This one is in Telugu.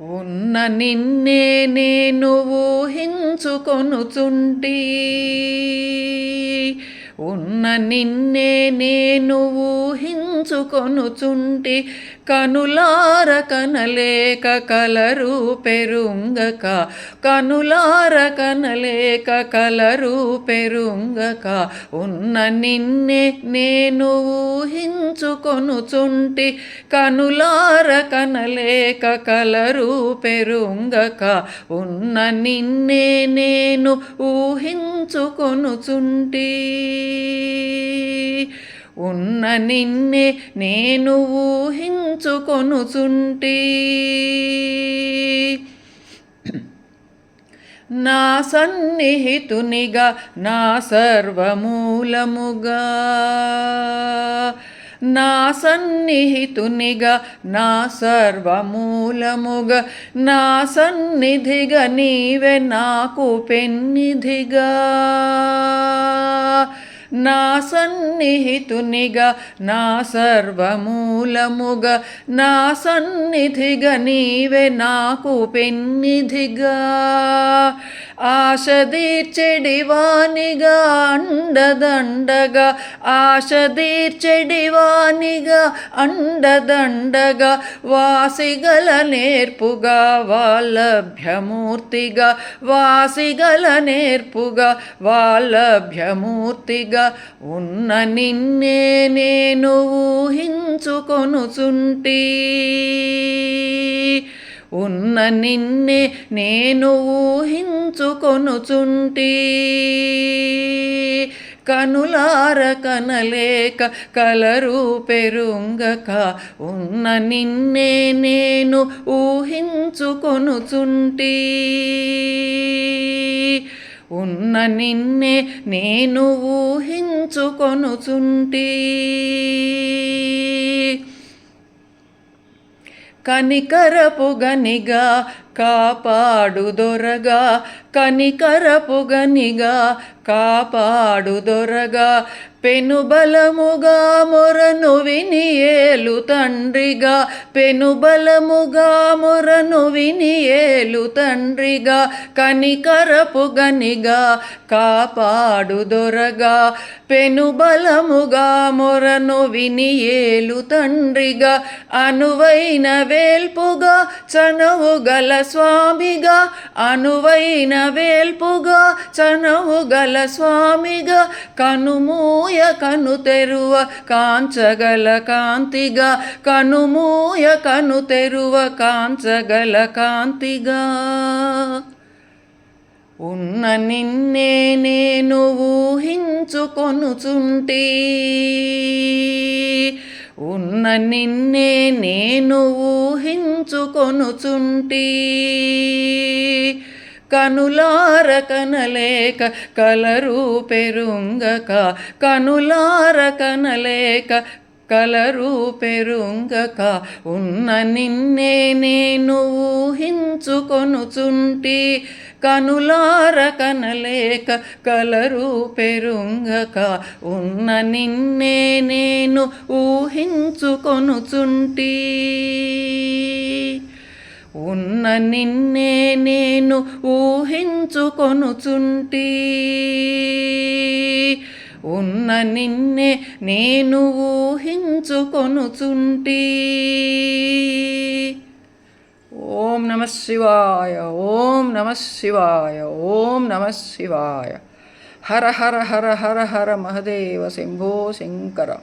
ఉన్న నిన్నే నేను ఊహించుకొనుచుంటి. ఉన్న నిన్నే నేను ఊహించుకొనుచుంటి కనులార కనలేక కలరు పెరుంగక కనులార కనలేక కలరు పెరుంగక ఉన్న నిన్నే నేను ఊహించుకొనుచుంటి కనులార కనలేక కలరు పెరుంగక ఉన్న నిన్నే నేను ఊహించుకొనుచుంటి. ఉన్న నిన్నే నేను ఊహించుకొనుచుంటి. నా సన్నిహితునిగా నా సర్వమూలముగా. నా సన్నిహితునిగా నా సర్వమూలముగా. నా సన్నిధిగా నీవే నాకు పెన్నిధిగా. నా సన్నిహితునిగా నా సర్వమూలముగా నా సన్నిధిగా నీవే నాకు పెన్నిధిగా. ఆశ దీర్చెడివానిగా అండదండగా. ఆశ దీర్చెడివానిగా అండదండగా. వాసిగల నేర్పుగా వాల్లభ్యమూర్తిగా. వాసిగల నేర్పుగా వాల్లభ్యమూర్తిగా. ఉన్న నిన్నే నేను ఊహించుకొనుచుంటి. ఉన్న నిన్నే నేను ఊహించుకొనుచుంటి. కనులార కనలేక కలరు పెరుంగక ఉన్న నిన్నే నేను ఊహించుకొనుచుంటి. ఉన్న నిన్నే నేను ఊహించుకొనుచుంటి. కనికరపు గనిగా కాపాడు దొరగా కనికరపుగనిగా కాపాడు దొరగా పెనుబలముగా మొరను వినియేలు తండ్రిగా. పెనుబలముగా మొరను వినియేలు తండ్రిగా. కనికరపుగనిగా కాపాడు దొరగా పెనుబలముగా మొరను వినియేలు తండ్రిగా. అనువైన వేల్పుగా చనువు గల స్వామిగా అనువైన వేల్పుగా చనువు గల స్వామిగా కనుమూయ కను తెరువ కాంచగల కాంతిగా కనుమూయ కను తెరువ కాంచగల కాంతిగా. ఉన్న నిన్నే నేను ఊహించుకొనుచుంటీ. ఉన్న నిన్నే నేను ఊహించుకొనుచుంటి. కనులార కనలేక కలరు పెరుంగక కనులార కనలేక కలరు పెరుంగక ఉన్న నిన్నే నేను ఊహించుకొనుచుంటి. కనులార కనలేక కలరు పెరుంగక ఉన్న నిన్నే నేను ఊహించుకొనుచుంటి. ఉన్న నిన్నే నేను ఊహించుకొనుచుంటి. ఉన్న నిన్నే నేను ఊహించుకొనుచుంటి. నమ శివాయ. ఓం నమ శివాయ. ఓం నమ శివాయ. హర హర హర హర హర మహదేవ శంభో శంకర.